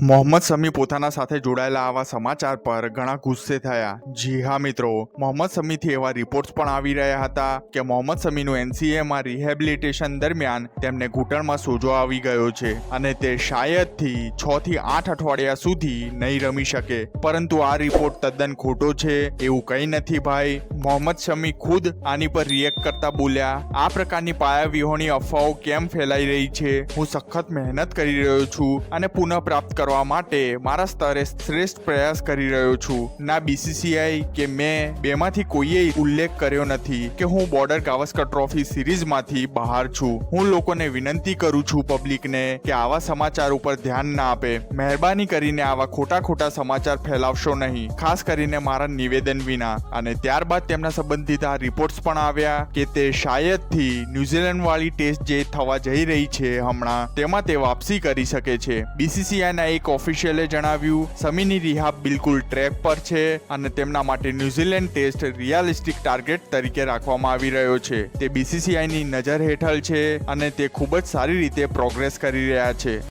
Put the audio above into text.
મોહમ્મદ શમી પોતાના સાથે જોડાયેલા આવા સમાચાર પર ઘણા ગુસ્સે થયા. જી હા મિત્રો, મોહમ્મદ શમીથી એવા રિપોર્ટ્સ પણ આવી રહ્યા હતા કે મોહમ્મદ શમીનું એનસીએમાં રિહેબિલિટેશન દરમિયાન તેમને ઘૂંટણમાં સોજો આવી ગયો છે અને તે શાયદથી છ થી આઠ અઠવાડિયા સુધી નહીં રમી શકે. પરંતુ આ રિપોર્ટ તદ્દન ખોટો છે એવું કંઈ નથી ભાઈ. મોહમ્મદ શમી ખુદ આની પર રિએક્ટ કરતા બોલ્યા, આ પ્રકારની પાયાવિહોણી અફવાઓ કેમ ફેલાઈ રહી છે? હું સખત મહેનત કરી રહ્યો છું અને પુનઃ પ્રાપ્ત કરવા માટે મારા સ્તરે શ્રેષ્ઠ પ્રયાસ કરી રહ્યો છું. ના બીસીસીઆઈ કે મેં બેમાંથી કોઈએ ઉલ્લેખ કર્યો નથી કે હું બોર્ડર ગાવસ્કર ટ્રોફી સિરીઝમાંથી બહાર છું. હું લોકોને વિનંતી કરું છું પબ્લિકને કે આવા સમાચાર ઉપર ધ્યાન ના આપે. મહેરબાની કરીને આવા ખોટા ખોટા સમાચાર ફેલાવશો નહીં, ખાસ કરીને મારા નિવેદન વિના. અને ત્યારબાદ તેમના સંબંધિત આ રિપોર્ટ્સ પણ આવ્યા કે તે શાયદથી ન્યુઝીલેન્ડ વાળી ટેસ્ટ જે થવા જઈ રહી છે હમણાં, તેમાં તે વાપસી કરી શકે છે. બીસીસીઆઈના એક ઓફિશિયલે જણાવ્યું, સમીની રિહાબ બિલકુલ ટ્રેક પર છે અને તેમના માટે ન્યુઝીલેન્ડ ટેસ્ટ રિયાલિસ્ટિક ટાર્ગેટ તરીકે રાખવામાં આવી રહ્યો છે. તે બીસીસીઆઈની નજર હેઠળ છે અને તે ખૂબ જ સારી રીતે પ્રોગ્રેસ કરી રહ્યા છે.